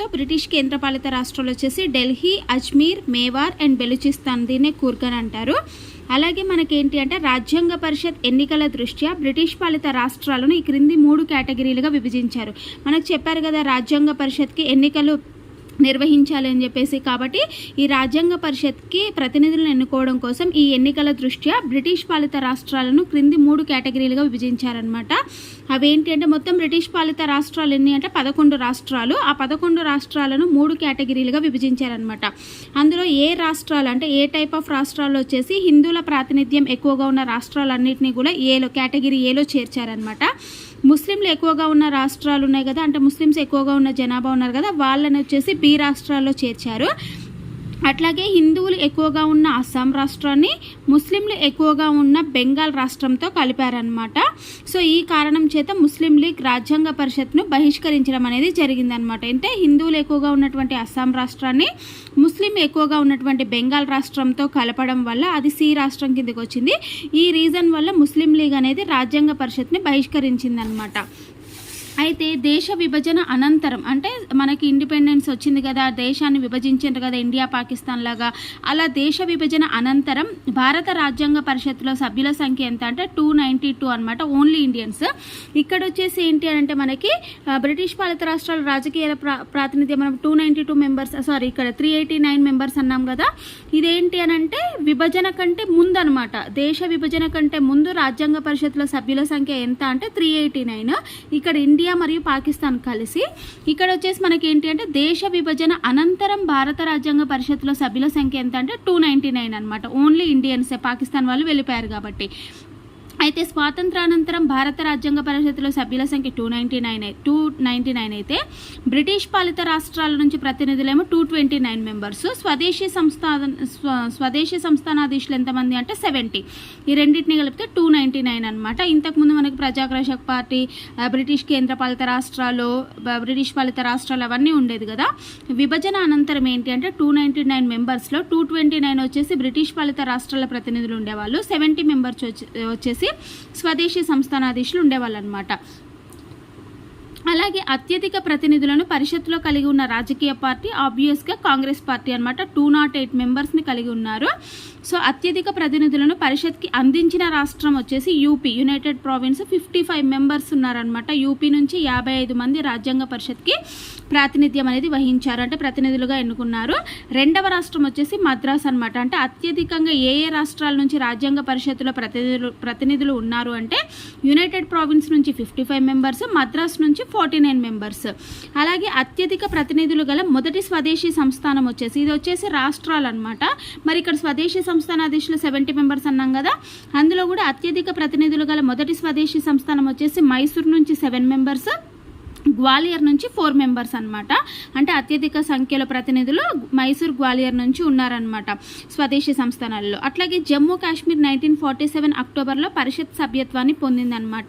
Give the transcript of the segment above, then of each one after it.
So British కేంద్రపాలిత రాష్ట్రాలు వచ్చేసి ఢిల్లీ అజ్మీర్ మేవార్ అండ్ బెలూచిస్తాన్. దీన్నే కూర్గన్ అంటారు. అలాగే మనకేంటి అంటే రాజ్యాంగ పరిషత్ ఎన్నికల దృష్ట్యా బ్రిటిష్ పాలిత రాష్ట్రాలను ఈ క్రింది మూడు కేటగిరీలుగా విభజించారు. మనకు చెప్పారు కదా రాజ్యాంగ పరిషత్కి ఎన్నికలు నిర్వహించాలని చెప్పేసి కాబట్టి ఈ రాజ్యాంగ పరిషత్కి ప్రతినిధులను ఎన్నుకోవడం కోసం ఈ ఎన్నికల దృష్ట్యా బ్రిటిష్ పాలిత రాష్ట్రాలను క్రింది మూడు కేటగిరీలుగా విభజించారనమాట అవేంటి అంటే మొత్తం బ్రిటిష్ పాలిత రాష్ట్రాలు ఎన్ని అంటే పదకొండు రాష్ట్రాలు. ఆ పదకొండు రాష్ట్రాలను మూడు కేటగిరీలుగా విభజించారనమాట అందులో ఏ రాష్ట్రాలు అంటే ఏ టైప్ ఆఫ్ రాష్ట్రాలు వచ్చేసి హిందువుల ప్రాతినిధ్యం ఎక్కువగా ఉన్న రాష్ట్రాలన్నింటినీ కూడా ఏలో కేటగిరీ ఏలో చేర్చారనమాట ముస్లింలు ఎక్కువగా ఉన్న రాష్ట్రాలు ఉన్నాయి కదా అంటే ముస్లిమ్స్ ఎక్కువగా ఉన్న జనాభా ఉన్నారు కదా వాళ్ళని వచ్చేసి బి రాష్ట్రాల్లో చేర్చారు. అట్లాగే హిందువులు ఎక్కువగా ఉన్న అస్సాం రాష్ట్రాన్ని ముస్లింలు ఎక్కువగా ఉన్న బెంగాల్ రాష్ట్రంతో కలిపారనమాట సో ఈ కారణం చేత ముస్లిం లీగ్ రాజ్యాంగ పరిషత్ను బహిష్కరించడం అనేది జరిగిందనమాట అంటే హిందువులు ఎక్కువగా ఉన్నటువంటి అస్సాం రాష్ట్రాన్ని ముస్లిం ఎక్కువగా ఉన్నటువంటి బెంగాల్ రాష్ట్రంతో కలపడం వల్ల అది సి రాష్ట్రం కిందకి వచ్చింది. ఈ రీజన్ వల్ల ముస్లిం లీగ్ అనేది రాజ్యాంగ పరిషత్ని బహిష్కరించిందనమాట అయితే దేశ విభజన అనంతరం అంటే మనకి ఇండిపెండెన్స్ వచ్చింది కదా దేశాన్ని విభజించారు కదా ఇండియా పాకిస్తాన్ లాగా అలా దేశ విభజన అనంతరం భారత రాజ్యాంగ పరిషత్లో సభ్యుల సంఖ్య ఎంత అంటే టూ నైంటీ టూ అనమాట ఓన్లీ ఇండియన్స్ ఇక్కడ వచ్చేసి ఏంటి అని అంటే మనకి బ్రిటిష్ పాలిత రాష్ట్రాల రాజకీయ ప్రా ప్రాతినిధ్యం మనం two ninety two members sorry ఇక్కడ త్రీ ఎయిటీ నైన్ మెంబర్స్ అన్నాం కదా ఇదేంటి అని అంటే విభజన కంటే ముందు అనమాట దేశ విభజన కంటే ముందు రాజ్యాంగ పరిషత్లో సభ్యుల సంఖ్య ఎంత అంటే త్రీ ఎయిటీ నైన్ ఇక్కడ ఇండియా మరియు పాకిస్తాన్ కలిసి. ఇక్కడ వచ్చేసి మనకి ఏంటి అంటే దేశ విభజన అనంతరం భారత రాజ్యాంగ పరిషత్లో సభ్యుల సంఖ్య ఎంత అంటే టూ నైంటీ నైన్ అనమాట ఓన్లీ ఇండియన్సే పాకిస్తాన్ వాళ్ళు వెళ్ళిపోయారు కాబట్టి. అయితే స్వాతంత్రానంతరం భారత రాజ్యాంగ పరిషత్తులో సభ్యుల సంఖ్య two ninety nine two ninety nine అయితే బ్రిటిష్ పాలిత రాష్ట్రాల నుంచి ప్రతినిధులేమో టూ ట్వంటీ నైన్ మెంబర్స్ స్వదేశీ సంస్థాన స్వదేశీ సంస్థానాధీశులు ఎంతమంది అంటే సెవెంటీ ఈ రెండింటిని కలిపితే టూ నైంటీ నైన్ అనమాట ఇంతకుముందు మనకి ప్రజాగ్రషక్ పార్టీ బ్రిటిష్ కేంద్ర పాలిత రాష్ట్రాలు బ్రిటిష్ పాలిత రాష్ట్రాలు అవన్నీ ఉండేది కదా. విభజన అనంతరం ఏంటి అంటే టూ నైంటీ నైన్ మెంబర్స్లో టూ ట్వంటీ నైన్ వచ్చేసి బ్రిటిష్ పాలిత రాష్ట్రాల ప్రతినిధులు ఉండేవాళ్ళు. సెవెంటీ మెంబర్స్ వచ్చి- వచ్చేసి స్వదేశీ సంస్థానాధీశులు ఉండేవాళ్ళు అనమాట అలాగే అత్యధిక ప్రతినిధులను పరిషత్తులో కలిగి ఉన్న రాజకీయ పార్టీ ఆబ్వియస్గా కాంగ్రెస్ పార్టీ అనమాట టూ నాట్ ఎయిట్ మెంబర్స్ని కలిగి ఉన్నారు. సో అత్యధిక ప్రతినిధులను పరిషత్కి అందించిన రాష్ట్రం వచ్చేసి UP united province fifty five members ఉన్నారనమాట యూపీ నుంచి యాభై ఐదు మంది రాజ్యాంగ పరిషత్కి ప్రాతినిధ్యం అనేది వహించారు. అంటే ప్రతినిధులుగా ఎన్నుకున్నారు. రెండవ రాష్ట్రం వచ్చేసి మద్రాస్ అనమాట అంటే అత్యధికంగా ఏ ఏ రాష్ట్రాల నుంచి రాజ్యాంగ పరిషత్తులో ప్రతినిధులు ప్రతినిధులు ఉన్నారు అంటే యునైటెడ్ ప్రావిన్స్ నుంచి ఫిఫ్టీ ఫైవ్ మెంబర్స్ మద్రాస్ నుంచి ఫార్టీ నైన్ మెంబర్స్. అలాగే అత్యధిక ప్రతినిధులు గల మొదటి స్వదేశీ సంస్థానం వచ్చేసి ఇది వచ్చేసి రాష్ట్రాలు అనమాట మరి ఇక్కడ స్వదేశీ సంస్థానాధీశులు సెవెంటీ మెంబర్స్ అన్నాం కదా. అందులో కూడా అత్యధిక ప్రతినిధులు గల మొదటి స్వదేశీ సంస్థానం వచ్చేసి మైసూర్ నుంచి సెవెన్ మెంబర్స్. గ్వాలియర్ నుంచి ఫోర్ మెంబర్స్ అనమాట అంటే అత్యధిక సంఖ్యలో ప్రతినిధులు మైసూర్ గ్వాలియర్ నుంచి ఉన్నారనమాట స్వదేశీ సంస్థానాల్లో. అట్లాగే Jammu Kashmir nineteen forty seven అక్టోబర్లో పరిషత్ సభ్యత్వాన్ని పొందిందనమాట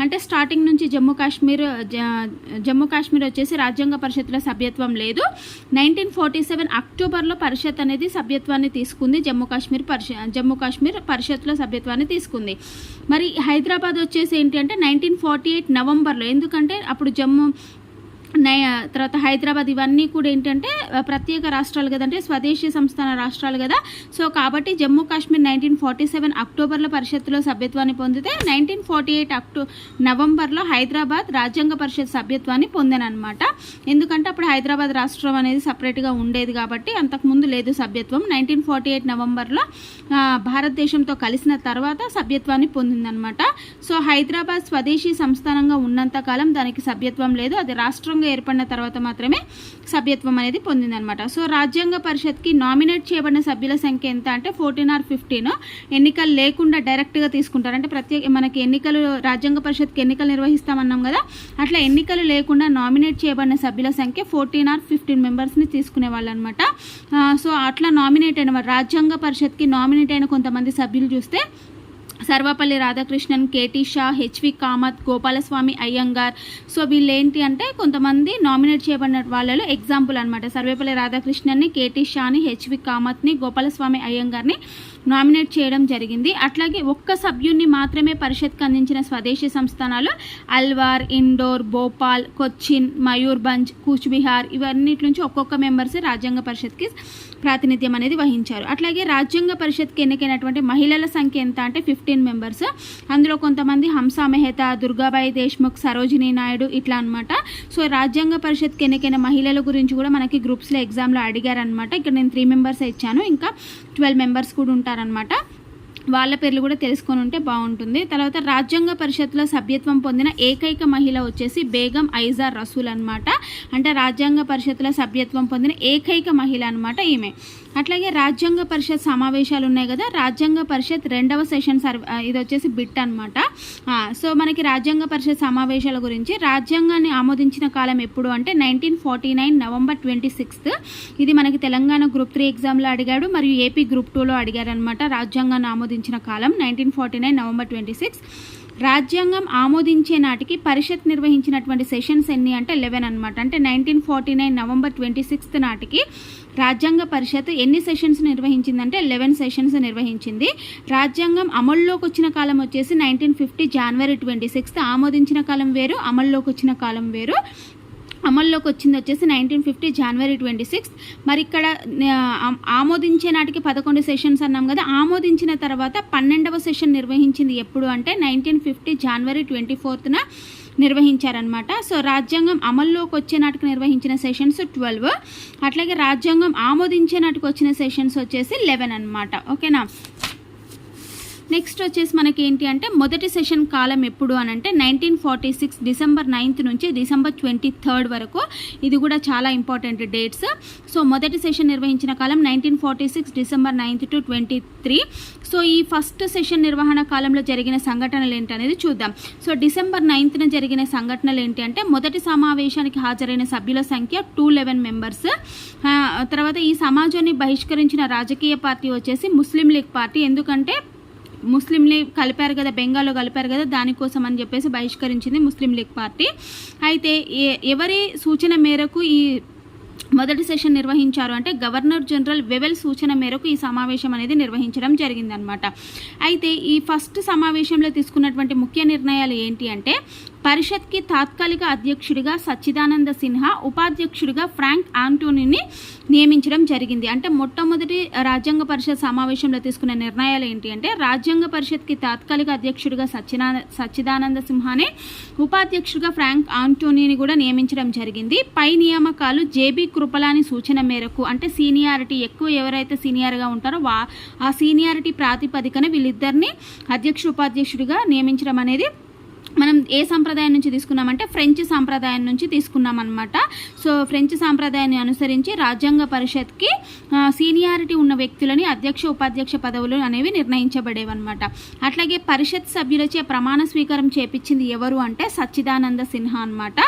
అంటే స్టార్టింగ్ నుంచి జమ్మూ కాశ్మీర్ జ- జమ్మూ కాశ్మీర్ వచ్చేసి రాజ్యాంగ పరిషత్లో సభ్యత్వం లేదు. నైన్టీన్ ఫార్టీ సెవెన్ అక్టోబర్లో పరిషత్ అనేది సభ్యత్వాన్ని తీసుకుంది. జమ్మూ కాశ్మీర్ పరిష జమ్మూ కాశ్మీర్ పరిషత్లో సభ్యత్వాన్ని తీసుకుంది. మరి హైదరాబాద్ వచ్చేసి ఏంటి అంటే నైన్టీన్ ఫార్టీ ఎయిట్ నవంబర్లో. ఎందుకంటే అప్పుడు జమ్మూ যেমন నై తర్వాత హైదరాబాద్ ఇవన్నీ కూడా ఏంటంటే ప్రత్యేక రాష్ట్రాలు కదంటే స్వదేశీ సంస్థాన రాష్ట్రాలు కదా. సో కాబట్టి Jammu Kashmir nineteen forty seven అక్టోబర్లో పరిషత్తులో సభ్యత్వాన్ని పొందితే నైన్టీన్ ఫార్టీ ఎయిట్ అక్టో నవంబర్లో హైదరాబాద్ రాజ్యాంగ పరిషత్ సభ్యత్వాన్ని పొందానమాట ఎందుకంటే అప్పుడు హైదరాబాద్ రాష్ట్రం అనేది సపరేట్గా ఉండేది కాబట్టి అంతకుముందు లేదు సభ్యత్వం. నైన్టీన్ ఫార్టీ ఎయిట్ నవంబర్లో భారతదేశంతో కలిసిన తర్వాత సభ్యత్వాన్ని పొందిందనమాట సో హైదరాబాద్ స్వదేశీ సంస్థానంగా ఉన్నంతకాలం దానికి సభ్యత్వం లేదు. అది రాష్ట్రం రాష్ట్రంగా ఏర్పడిన తర్వాత మాత్రమే సభ్యత్వం అనేది పొందిందనమాట సో రాజ్యాంగ పరిషత్కి నామినేట్ చేయబడిన సభ్యుల సంఖ్య ఎంత అంటే ఫోర్టీన్ ఆర్ ఫిఫ్టీన్. ఎన్నికలు లేకుండా డైరెక్ట్గా తీసుకుంటారు. అంటే ప్రత్యేక మనకి ఎన్నికలు రాజ్యాంగ పరిషత్కి ఎన్నికలు నిర్వహిస్తామన్నాం కదా అట్లా ఎన్నికలు లేకుండా నామినేట్ చేయబడిన సభ్యుల సంఖ్య ఫోర్టీన్ ఆర్ ఫిఫ్టీన్ మెంబర్స్ని తీసుకునే వాళ్ళు అనమాట సో అట్లా నామినేట్ అయిన రాజ్యాంగ పరిషత్కి నామినేట్ అయిన కొంతమంది సభ్యులు చూస్తే Sarvepalli Radhakrishnan K T Shah H V Kamath Gopalaswami Ayyangar. So వీళ్ళు ఏంటి అంటే కొంతమంది నామినేట్ చేయబడిన వాళ్ళలో ఎగ్జాంపుల్ అనమాట సర్వేపల్లి రాధాకృష్ణన్ని కేటీ షాని హెచ్వి కామత్ని గోపాలస్వామి అయ్యంగార్ని నామినేట్ చేయడం జరిగింది. అట్లాగే ఒక్క సభ్యున్ని మాత్రమే పరిషత్కి అందించిన స్వదేశీ సంస్థానాలు అల్వార్ ఇండోర్ భోపాల్ కొచ్చిన్ మయూర్భంజ్ కూచ్బిహార్ ఇవన్నిటి నుంచి ఒక్కొక్క మెంబర్స్ రాజ్యాంగ పరిషత్కి ప్రాతినిధ్యం అనేది వహించారు. అట్లాగే రాజ్యాంగ పరిషత్కి ఎన్నికైనటువంటి మహిళల సంఖ్య ఎంత అంటే ఫిఫ్టీన్ మెంబర్స్. అందులో కొంతమంది హంసా మెహతా దుర్గాబాయి దేశ్ముఖ్ సరోజినీ నాయుడు ఇట్లా అనమాట సో రాజ్యాంగ పరిషత్కి ఎన్నికైన మహిళల గురించి కూడా మనకి గ్రూప్స్లో ఎగ్జామ్లో అడిగారనమాట ఇక్కడ నేను త్రీ మెంబర్స్ ఇచ్చాను. ఇంకా ట్వెల్వ్ మెంబర్స్ కూడా చేశారనమాట వాళ్ళ పేర్లు కూడా తెలుసుకొని ఉంటే బాగుంటుంది. తర్వాత రాజ్యాంగ పరిషత్లో సభ్యత్వం పొందిన ఏకైక మహిళ వచ్చేసి బేగం ఐజార్ రసూల్ అనమాట అంటే రాజ్యాంగ పరిషత్లో సభ్యత్వం పొందిన ఏకైక మహిళ అనమాట ఈమె. అట్లాగే రాజ్యాంగ పరిషత్ సమావేశాలు ఉన్నాయి కదా రాజ్యాంగ పరిషత్ రెండవ సెషన్ సర్వ ఇది వచ్చేసి బిట్ అనమాట సో మనకి రాజ్యాంగ పరిషత్ సమావేశాల గురించి రాజ్యాంగాన్ని ఆమోదించిన కాలం ఎప్పుడు అంటే nineteen forty nine November twenty sixth. ఇది మనకి తెలంగాణ గ్రూప్ త్రీ ఎగ్జామ్లో అడిగాడు మరియు ఏపీ గ్రూప్ టూలో అడిగారు అనమాట రాజ్యాంగాన్ని ఆమోదించిన కాలం nineteen forty nine November twenty six. రాజ్యాంగం ఆమోదించే నాటికి పరిషత్ నిర్వహించినటువంటి సెషన్స్ ఎన్ని అంటే లెవెన్ అనమాట అంటే nineteen forty nine November twenty sixth నాటికి రాజ్యాంగ పరిషత్ ఎన్ని సెషన్స్ నిర్వహించిందంటే లెవెన్ సెషన్స్ నిర్వహించింది. రాజ్యాంగం అమల్లోకి వచ్చిన కాలం వచ్చేసి nineteen fifty January twenty sixth. ఆమోదించిన కాలం వేరు అమల్లోకి వచ్చిన కాలం వేరు. అమల్లోకి వచ్చింది వచ్చేసి nineteen fifty January twenty six మరి ఇక్కడ ఆమోదించే నాటికి పదకొండు సెషన్స్ అన్నాం కదా ఆమోదించిన తర్వాత పన్నెండవ సెషన్ నిర్వహించింది ఎప్పుడు అంటే నైన్టీన్ ఫిఫ్టీ జనవరి ట్వంటీ ఫోర్త్న నిర్వహించారనమాట సో రాజ్యాంగం అమల్లోకి వచ్చే నాటికి నిర్వహించిన సెషన్స్ ట్వెల్వ్ అట్లాగే రాజ్యాంగం ఆమోదించే నాటికి వచ్చిన సెషన్స్ వచ్చేసి లెవెన్ అనమాట ఓకేనా? నెక్స్ట్ వచ్చేసి మనకి ఏంటి అంటే మొదటి సెషన్ కాలం ఎప్పుడు అని అంటే nineteen forty six December ninth నుంచి డిసెంబర్ ట్వంటీ థర్డ్ వరకు. ఇది కూడా చాలా ఇంపార్టెంట్ డేట్స్. సో మొదటి సెషన్ నిర్వహించిన కాలం nineteen forty six December ninth to twenty three. So ఈ ఫస్ట్ సెషన్ నిర్వహణ కాలంలో జరిగిన సంఘటనలు ఏంటి అనేది చూద్దాం. సో డిసెంబర్ నైన్త్న జరిగిన సంఘటనలు ఏంటి అంటే మొదటి సమావేశానికి హాజరైన సభ్యుల సంఖ్య టూ లెవెన్ మెంబర్స్. తర్వాత ఈ సమాజాన్ని బహిష్కరించిన రాజకీయ పార్టీ వచ్చేసి ముస్లిం లీగ్ పార్టీ. ఎందుకంటే ముస్లింని కలిపారు కదా బెంగాల్లో కలిపారు కదా దానికోసం అని చెప్పేసి బహిష్కరించింది ముస్లిం లీగ్ పార్టీ. అయితే ఎవరి సూచన మేరకు ఈ మొదటి సెషన్ నిర్వహించారు అంటే గవర్నర్ జనరల్ వెవెల్ సూచన మేరకు ఈ సమావేశం అనేది నిర్వహించడం జరిగిందనమాట అయితే ఈ ఫస్ట్ సమావేశంలో తీసుకున్నటువంటి ముఖ్య నిర్ణయాలు ఏంటి అంటే పరిషత్కి తాత్కాలిక అధ్యక్షుడిగా సచ్చిదానంద సిన్హా ఉపాధ్యక్షుడిగా ఫ్రాంక్ ఆంటోనీని నియమించడం జరిగింది. అంటే మొట్టమొదటి రాజ్యాంగ పరిషత్ సమావేశంలో తీసుకున్న నిర్ణయాలు ఏంటి అంటే రాజ్యాంగ పరిషత్కి తాత్కాలిక అధ్యక్షుడిగా సచ్చినా సచ్చిదానంద సిన్హానే ఉపాధ్యక్షుడిగా ఫ్రాంక్ ఆంటోనీని కూడా నియమించడం జరిగింది. పై నియామకాలు జేబీ కృపలాని సూచన మేరకు అంటే సీనియారిటీ ఎక్కువ ఎవరైతే సీనియర్గా ఉంటారో వా ఆ సీనియారిటీ ప్రాతిపదికన వీళ్ళిద్దరిని అధ్యక్షుడు ఉపాధ్యక్షుడిగా నియమించడం అనేది మనం ఏ సంప్రదాయం నుంచి తీసుకున్నామంటే ఫ్రెంచ్ సాంప్రదాయం నుంచి తీసుకున్నాం అనమాట సో ఫ్రెంచ్ సాంప్రదాయాన్ని అనుసరించి రాజ్యాంగ పరిషత్కి సీనియారిటీ ఉన్న వ్యక్తులని అధ్యక్ష ఉపాధ్యక్ష పదవులు అనేవి నిర్ణయించబడేవన్నమాట. అట్లాగే పరిషత్ సభ్యులచే ప్రమాణ స్వీకారం చేపించింది ఎవరు అంటే సచ్చిదానంద సిన్హా అనమాట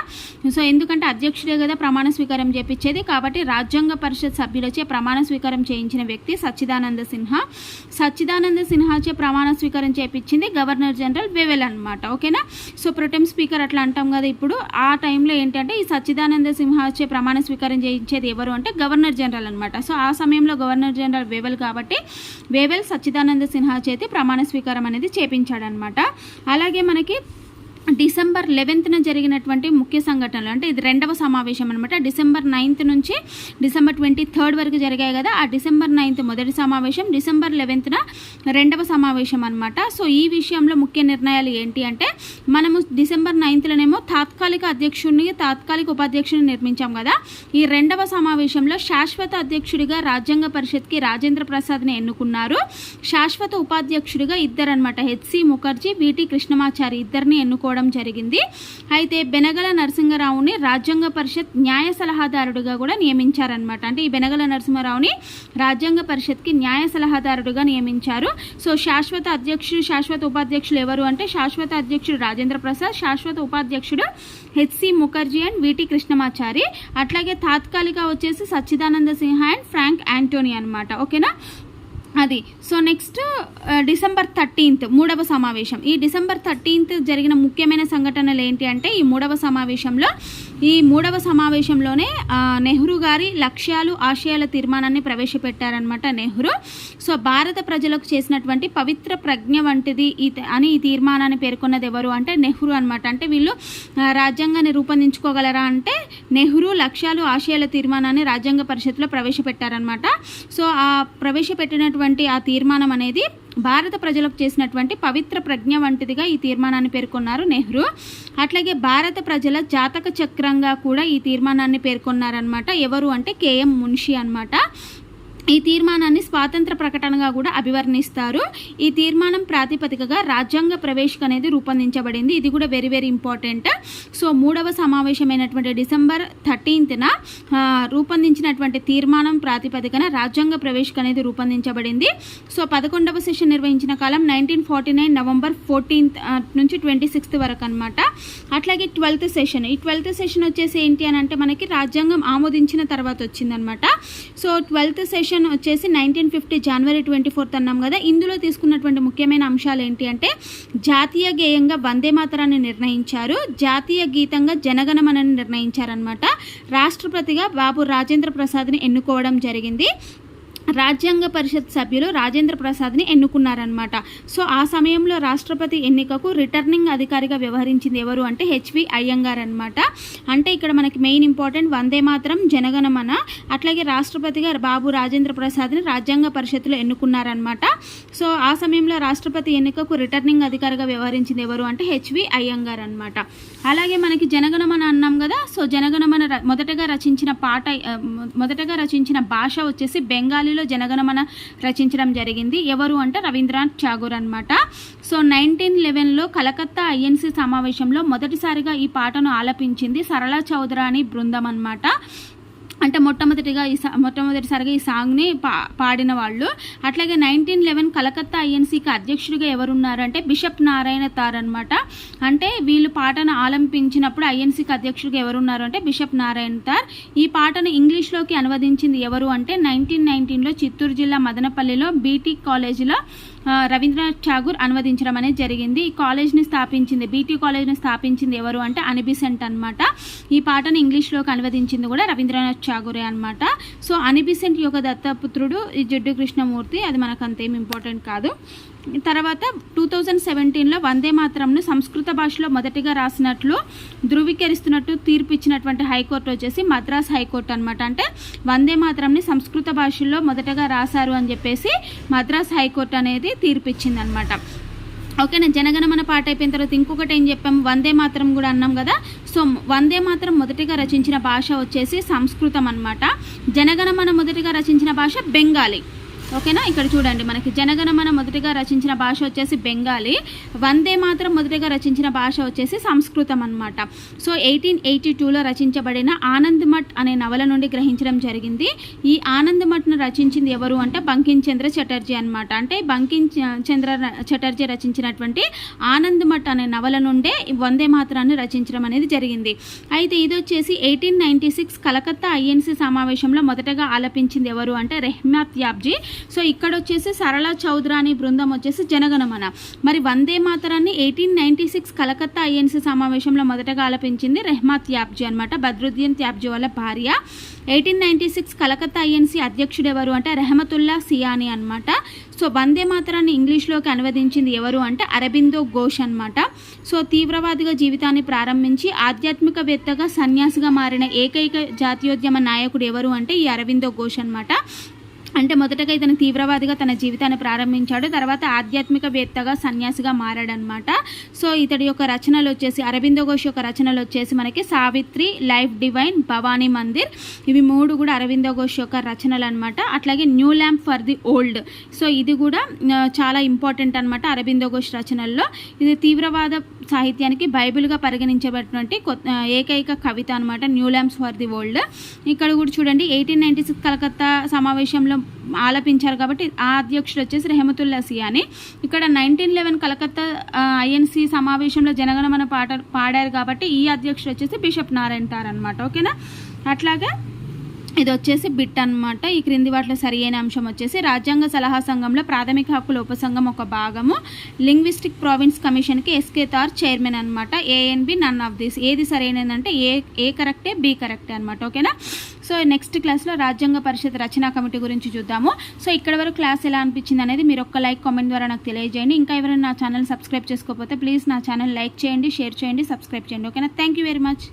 సో ఎందుకంటే అధ్యక్షుడే కదా ప్రమాణ స్వీకారం చేపించేది కాబట్టి రాజ్యాంగ పరిషత్ సభ్యులచే ప్రమాణ స్వీకారం చేయించిన వ్యక్తి సచ్చిదానంద సిన్హా. సచ్చిదానంద సిన్హాచే ప్రమాణ స్వీకారం చేపించింది గవర్నర్ జనరల్ వెవెల్ అనమాట ఓకేనా? సో ప్రొటెం స్పీకర్ అట్లా అంటాం కదా ఇప్పుడు. ఆ టైంలో ఏంటంటే ఈ సచ్చిదానంద సింహాచే ప్రమాణ స్వీకారం చేయించేది ఎవరు అంటే గవర్నర్ జనరల్ అనమాట సో ఆ సమయంలో గవర్నర్ జనరల్ వేవల్ కాబట్టి వేవెల్ సచ్చిదానంద సిన్హా చేతి ప్రమాణ స్వీకారం అనేది చేపించాడనమాట అలాగే మనకి డిసెంబర్ లెవెన్త్న జరిగినటువంటి ముఖ్య సంఘటనలు. అంటే ఇది రెండవ సమావేశం అనమాట డిసెంబర్ నైన్త్ నుంచి డిసెంబర్ ట్వంటీ థర్డ్ వరకు జరిగాయి కదా. ఆ డిసెంబర్ నైన్త్ మొదటి సమావేశం డిసెంబర్ లెవెన్త్న రెండవ సమావేశం అనమాట సో ఈ విషయంలో ముఖ్య నిర్ణయాలు ఏంటి అంటే మనము డిసెంబర్ నైన్త్లోనేమో తాత్కాలిక అధ్యక్షుడిని తాత్కాలిక ఉపాధ్యక్షుడిని నిర్మించాం కదా. ఈ రెండవ సమావేశంలో శాశ్వత అధ్యక్షుడిగా రాజ్యాంగ పరిషత్కి రాజేంద్ర ప్రసాద్ని ఎన్నుకున్నారు. శాశ్వత ఉపాధ్యక్షుడిగా ఇద్దరు అనమాట హెచ్సి ముఖర్జీ విటి కృష్ణమాచారి ఇద్దరిని ఎన్నుకోవడం తీసుకోవడం జరిగింది. అయితే బెనగల నరసింహరావుని రాజ్యాంగ పరిషత్ న్యాయ సలహాదారుడిగా కూడా నియమించారనమాట అంటే ఈ బెనగల నరసింహరావుని రాజ్యాంగ పరిషత్కి న్యాయ సలహాదారుడుగా నియమించారు. సో శాశ్వత అధ్యక్షుడు శాశ్వత ఉపాధ్యక్షులు ఎవరు అంటే శాశ్వత అధ్యక్షుడు రాజేంద్ర ప్రసాద్ శాశ్వత ఉపాధ్యక్షుడు H C Mukherjee and V T Krishnamachari. అట్లాగే తాత్కాలిక వచ్చేసి Sachchidananda Sinha and Frank Anthony అనమాట ఓకేనా? అది. సో నెక్స్ట్ డిసెంబర్ థర్టీన్త్ మూడవ సమావేశం. ఈ డిసెంబర్ థర్టీన్త్ జరిగిన ముఖ్యమైన సంఘటనలు ఏంటి అంటే ఈ మూడవ సమావేశంలో ఈ మూడవ సమావేశంలోనే నెహ్రూ గారి లక్ష్యాలు ఆశయాల తీర్మానాన్ని ప్రవేశపెట్టారనమాట నెహ్రూ. సో భారత ప్రజలకు చేసినటువంటి పవిత్ర ప్రజ్ఞ వంటిది ఈ అని ఈ తీర్మానాన్ని పేర్కొన్నది ఎవరు అంటే నెహ్రూ అనమాట అంటే వీళ్ళు రాజ్యాంగాన్ని రూపొందించుకోగలరా అంటే నెహ్రూ లక్ష్యాలు ఆశయాల తీర్మానాన్ని రాజ్యాంగ పరిషత్లో ప్రవేశపెట్టారనమాట సో ఆ ప్రవేశపెట్టినటువంటి ఆ తీర్మానం అనేది భారత ప్రజలకు చేసినటువంటి పవిత్ర ప్రజ్ఞ వంటిదిగా ఈ తీర్మానాన్ని పేర్కొన్నారు నెహ్రూ. అట్లాగే భారత ప్రజల జాతక చక్రంగా కూడా ఈ తీర్మానాన్ని పేర్కొన్నారనమాట ఎవరు అంటే కేఎం మున్షి అన్నమాట. ఈ తీర్మానాన్ని స్వాతంత్ర ప్రకటనగా కూడా అభివర్ణిస్తారు. ఈ తీర్మానం ప్రాతిపదికగా రాజ్యాంగ ప్రవేశిక అనేది రూపొందించబడింది. ఇది కూడా వెరీ వెరీ ఇంపార్టెంట్ సో మూడవ సమావేశమైనటువంటి డిసెంబర్ థర్టీన్త్న రూపొందించినటువంటి తీర్మానం ప్రాతిపదికన రాజ్యాంగ ప్రవేశిక అనేది రూపొందించబడింది. సో పదకొండవ సెషన్ నిర్వహించిన కాలం nineteen forty nine November fourteenth నుంచి ట్వంటీ సిక్స్త్ వరకు అనమాట అట్లాగే ట్వెల్త్ సెషన్. ఈ ట్వెల్త్ సెషన్ వచ్చేసి ఏంటి అని అంటే మనకి రాజ్యాంగం ఆమోదించిన తర్వాత వచ్చిందనమాట సో ట్వెల్త్ సెషన్ వచ్చేసి nineteen fifty January twenty fourth అన్నాం కదా. ఇందులో తీసుకున్నటువంటి ముఖ్యమైన అంశాలు ఏంటి అంటే జాతీయ గేయంగా వందే మాతరాన్ని నిర్ణయించారు. జాతీయ గీతంగా జనగణమనని నిర్ణయించారనమాట రాష్ట్రపతిగా బాబు రాజేంద్ర ప్రసాద్ని ఎన్నుకోవడం జరిగింది. రాజ్యాంగ పరిషత్ సభ్యులు రాజేంద్ర ప్రసాద్ని ఎన్నుకున్నారనమాట సో ఆ సమయంలో రాష్ట్రపతి ఎన్నికకు రిటర్నింగ్ అధికారిగా వ్యవహరించింది ఎవరు అంటే హెచ్వి అయ్యంగార్ అనమాట అంటే ఇక్కడ మనకి మెయిన్ ఇంపార్టెంట్ వందే మాత్రం జనగణమన అట్లాగే రాష్ట్రపతిగా బాబు రాజేంద్ర ప్రసాద్ని రాజ్యాంగ పరిషత్లో ఎన్నుకున్నారనమాట సో ఆ సమయంలో రాష్ట్రపతి ఎన్నికకు రిటర్నింగ్ అధికారిగా వ్యవహరించింది ఎవరు అంటే హెచ్వి అయ్యంగార్ అనమాట అలాగే మనకి జనగణమన అన్నాం కదా సో జనగణమన మొదటగా రచించిన పాట మొదటగా రచించిన భాష వచ్చేసి బెంగాలీలో జనగణమన రచించడం జరిగింది. ఎవరు అంటే రవీంద్రనాథ్ ఠాగూర్ అనమాట సో నైన్టీన్ లెవెన్లో కలకత్తా ఐఎన్సీ సమావేశంలో మొదటిసారిగా ఈ పాటను ఆలపించింది సరళ చౌదరాని బృందం అన్నమాట. అంటే మొట్టమొదటిగా ఈ సా మొట్టమొదటిసారిగా ఈ సాంగ్ని పా పాడిన వాళ్ళు. అట్లాగే నైన్టీన్ లెవెన్ కలకత్తా ఐఎన్సీకి అధ్యక్షుడిగా ఎవరున్నారు అంటే బిషప్ నారాయణ తార్ అనమాట అంటే వీళ్ళు పాటను ఆలంపించినప్పుడు ఐఎన్సీకి అధ్యక్షుడిగా ఎవరున్నారు అంటే బిషప్ నారాయణ తార్. ఈ పాటను ఇంగ్లీష్లోకి అనువదించింది ఎవరు అంటే నైన్టీన్ నైన్టీన్లో చిత్తూరు జిల్లా మదనపల్లిలో బీటీ కాలేజీలో రవీంద్రనాథ్ ఠాగూర్ అనువదించడం అనేది జరిగింది. ఈ కాలేజ్ని స్థాపించింది బీటీ కాలేజ్ని స్థాపించింది ఎవరు అంటే అనిబిసెంట్ అన్నమాట. ఈ పాటను ఇంగ్లీష్లోకి అనువదించింది కూడా రవీంద్రనాథ్ ఠాగూరే అనమాట సో అనిబిసెంట్ యొక్క దత్తపుత్రుడు ఈ జిడ్డు కృష్ణమూర్తి అది మనకు అంతేం ఇంపార్టెంట్ కాదు. తర్వాత టూ థౌజండ్ సెవెంటీన్లో వందే మాత్రంను సంస్కృత భాషలో మొదటిగా రాసినట్లు ధృవీకరిస్తున్నట్టు తీర్పు ఇచ్చినటువంటి హైకోర్టు వచ్చేసి మద్రాస్ హైకోర్టు అనమాట అంటే వందే మాత్రంని సంస్కృత భాషలో మొదటగా రాశారు అని చెప్పేసి మద్రాస్ హైకోర్టు అనేది తీర్పు ఇచ్చిందనమాట ఓకేనా? జనగణమన పాట అయిపోయిన తర్వాత ఇంకొకటి ఏం చెప్పాం? వందే మాత్రం కూడా అన్నాం కదా. సో వందే మాత్రం మొదటిగా రచించిన భాష వచ్చేసి సంస్కృతం అన్నమాట. జనగణమన మొదటిగా రచించిన భాష బెంగాలీ. ఓకేనా? ఇక్కడ చూడండి మనకి జనగణమన మొదటిగా రచించిన భాష వచ్చేసి బెంగాలీ. వందే మాత్రం మొదటిగా రచించిన భాష వచ్చేసి సంస్కృతం అన్నమాట. సో ఎయిటీన్ ఎయిటీ టూలో రచించబడిన ఆనంద్ మఠ్ అనే నవల నుండి గ్రహించడం జరిగింది. ఈ ఆనంద్ మఠ్ను రచించింది ఎవరు అంటే బంకిం చంద్ర చటర్జీ అన్నమాట. అంటే బంకిం చ- చంద్ర చటర్జీ రచించినటువంటి ఆనంద్ మఠ్ అనే నవల నుండే వందే మాత్రాన్ని రచించడం అనేది జరిగింది. అయితే ఇది వచ్చేసి eighteen ninety six Calcutta INC సమావేశంలో మొదటగా ఆలపించింది ఎవరు అంటే రెహ్మాత్ యాబ్జీ. సో ఇక్కడ వచ్చేసి సరళ చౌదరాని బృందం వచ్చేసి జనగణమన. మరి వందే మాతరాన్ని eighteen ninety six Calcutta INC సమావేశంలో మొదటగా ఆలపించింది రెహ్మాత్ యాబ్జీ అనమాట బద్రుద్దీన్ త్యాబ్జీ వాళ్ళ భార్య. Eighteen ninety six Calcutta INC అధ్యక్షుడు ఎవరు అంటే రెహమతుల్లా సియాని అనమాట సో వందే మాతరాన్ని ఇంగ్లీష్లోకి అనువదించింది ఎవరు అంటే అరబిందో ఘోష్ అన్నమాట. సో తీవ్రవాదిగా జీవితాన్ని ప్రారంభించి ఆధ్యాత్మికవేత్తగా సన్యాసిగా మారిన ఏకైక జాతీయోద్యమ నాయకుడు ఎవరు అంటే ఈ అరవిందో ఘోష్ అన్నమాట. అంటే మొదటగా ఇతను తీవ్రవాదిగా తన జీవితాన్ని ప్రారంభించాడు. తర్వాత ఆధ్యాత్మికవేత్తగా సన్యాసిగా మారాడనమాట సో ఇతడి యొక్క రచనలు వచ్చేసి అరవిందో ఘోష్ యొక్క రచనలు వచ్చేసి మనకి సావిత్రి లైఫ్ డివైన్ భవానీ మందిర్. ఇవి మూడు కూడా అరవిందో ఘోష్ యొక్క రచనలు అనమాట అట్లాగే new lamp for the old. So ఇది కూడా చాలా ఇంపార్టెంట్ అనమాట అరవిందో ఘోష్ రచనల్లో. ఇది తీవ్రవాద సాహిత్యానికి బైబిల్గా పరిగణించబడినటువంటి కొత్త ఏకైక కవిత అనమాట new lamps for the world. ఇక్కడ కూడా చూడండి ఎయిటీన్ నైన్టీ సిక్స్ కలకత్తా సమావేశంలో ఆలపించారు కాబట్టి ఆ అధ్యక్షుడు వచ్చేసి రెహమతుల్లా సియాని. ఇక్కడ నైన్టీన్ లెవెన్ కలకత్తా ఐఎన్సి సమావేశంలో జనగణమన పాట పాడారు కాబట్టి ఈ అధ్యక్షుడు వచ్చేసి బిషప్ నారాయణ తార్ అనమాట ఓకేనా? అట్లాగే ఇది వచ్చేసి బిట్ అన్నమాట. ఈ క్రింది వాటిలో సరి అయిన అంశం వచ్చేసి రాజ్యాంగ సలహా సంఘంలో ప్రాథమిక హక్కుల ఉపసంఘం ఒక భాగము. లింగ్విస్టిక్ ప్రావిన్స్ కమిషన్కి ఎస్కే తార్ చైర్మన్ అనమాట A and B none of this. ఏది సరైనదంటే ఏ ఏ కరెక్టే బి కరెక్టే అనమాట ఓకేనా? సో నెక్స్ట్ క్లాస్లో రాజ్యాంగ పరిషత్ రచనా కమిటీ గురించి చూద్దాము. సో ఇక్కడ వరకు క్లాస్ ఎలా అనిపించింది అనేది మీరు ఒక్క లైక్ కామెంట్ ద్వారా నాకు తెలియజేయండి. ఇంకా ఎవరైనా నా ఛానల్ సబ్స్క్రైబ్ చేసుకోకపోతే ప్లీజ్ నా ఛానల్ లైక్ చేయండి షేర్ చేయండి సబ్స్క్రైబ్ చేయండి. ఓకేనా? Thank you very much.